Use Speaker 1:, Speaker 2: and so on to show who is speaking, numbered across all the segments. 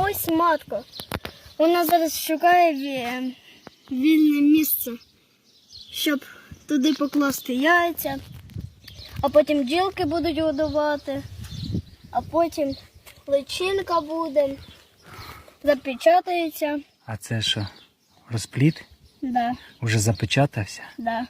Speaker 1: ось матка. Вона зараз шукає вільне місце, щоб туди покласти яйця, а потім бджілки будуть годувати, а потім личинка буде, запечатається.
Speaker 2: А це що? Розпліт?
Speaker 1: Да,
Speaker 2: Уже запечатався.
Speaker 1: да,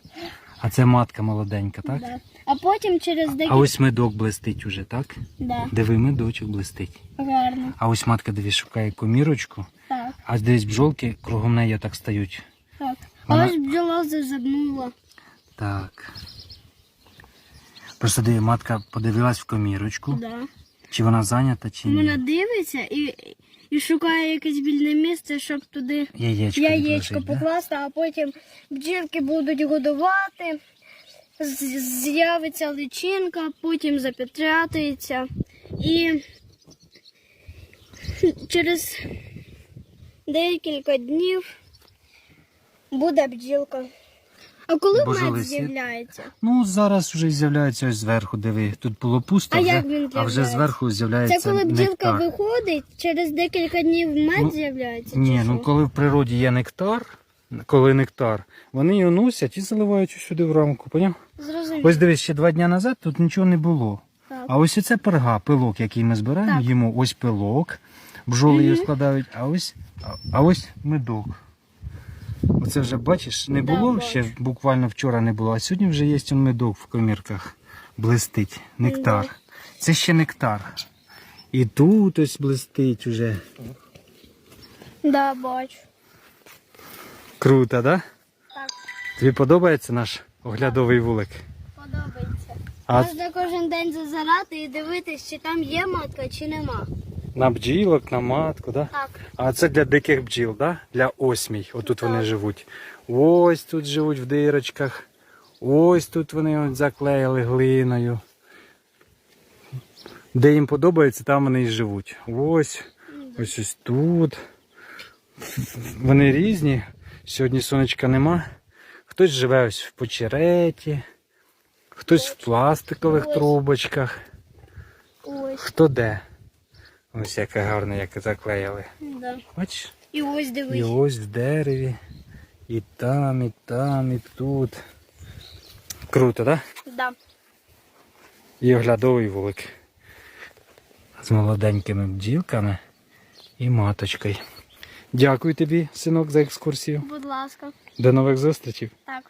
Speaker 2: А це матка молоденька, так?
Speaker 1: да. А потім через
Speaker 2: А ось медок блистить уже, так?
Speaker 1: Да,
Speaker 2: Диви, медочок блистить.
Speaker 1: гарно.
Speaker 2: А ось матка дивись, шукає комірочку,
Speaker 1: Так,
Speaker 2: а дивись бджолки кругом неї так стають.
Speaker 1: так. А ось бджола зазирнула.
Speaker 2: Так. Просто диви, матка подивилась в комірочку,
Speaker 1: Да.
Speaker 2: чи вона зайнята, чи ні.
Speaker 1: Вона дивиться і, і шукає якесь вільне місце, щоб туди
Speaker 2: Яєчко,
Speaker 1: яєчко
Speaker 2: відложить, да?
Speaker 1: покласти, а потім бджілки будуть годувати, з'явиться личинка, потім запечатається і через декілька днів буде бджілка. А коли
Speaker 2: Божолий
Speaker 1: мед з'являється?
Speaker 2: Ну, зараз вже з'являється ось зверху, диви. Тут було пусто,
Speaker 1: А
Speaker 2: вже,
Speaker 1: як він
Speaker 2: а вже
Speaker 1: з'являється?
Speaker 2: зверху з'являється
Speaker 1: Це коли бджілка
Speaker 2: нектар.
Speaker 1: виходить, через декілька днів мед
Speaker 2: Ну,
Speaker 1: з'являється?
Speaker 2: Ні, ну коли в природі є нектар, коли нектар, вони його носять і заливають сюди в рамку, поняв?
Speaker 1: Зрозуміло.
Speaker 2: Ось дивись, ще два дні назад тут нічого не було.
Speaker 1: Так.
Speaker 2: А ось оце перга, пилок, який ми збираємо,
Speaker 1: Так.
Speaker 2: їмо ось пилок, бджоли її
Speaker 1: Мгм.
Speaker 2: складають, а ось, а, а ось медок. Оце вже бачиш, не було ще буквально вчора не було, а сьогодні вже є он медок в комірках. Блистить. Нектар. Це ще нектар. І тут ось блистить уже.
Speaker 1: Да, бачу.
Speaker 2: Круто, да?
Speaker 1: Так,
Speaker 2: Тобі подобається наш оглядовий вулик?
Speaker 1: подобається.
Speaker 2: А
Speaker 1: Можна кожен день зазирати і дивитись, чи там є матка, чи нема.
Speaker 2: На бджілок, на матку, да?
Speaker 1: Так.
Speaker 2: А це для диких бджіл, да? Для осмій. Отут
Speaker 1: Так.
Speaker 2: вони живуть. Ось тут живуть в дирочках. Ось тут вони от заклеїли глиною. Де їм подобається, там вони і живуть. Ось, ось ось тут. Вони різні. Сьогодні сонечка нема. Хтось живе ось в почереті, хтось в пластикових трубочках. Хто де? Ось яка гарна, як заклеїли.
Speaker 1: Да.
Speaker 2: Бачиш?
Speaker 1: І ось дивись.
Speaker 2: І ось в дереві. І там, і там, і тут. Круто, так? Да?
Speaker 1: Да.
Speaker 2: І оглядовий вулик. З молоденькими бджілками і маточкою. Дякую тобі, синок, за екскурсію.
Speaker 1: Будь ласка.
Speaker 2: До нових зустрічей.
Speaker 1: Так.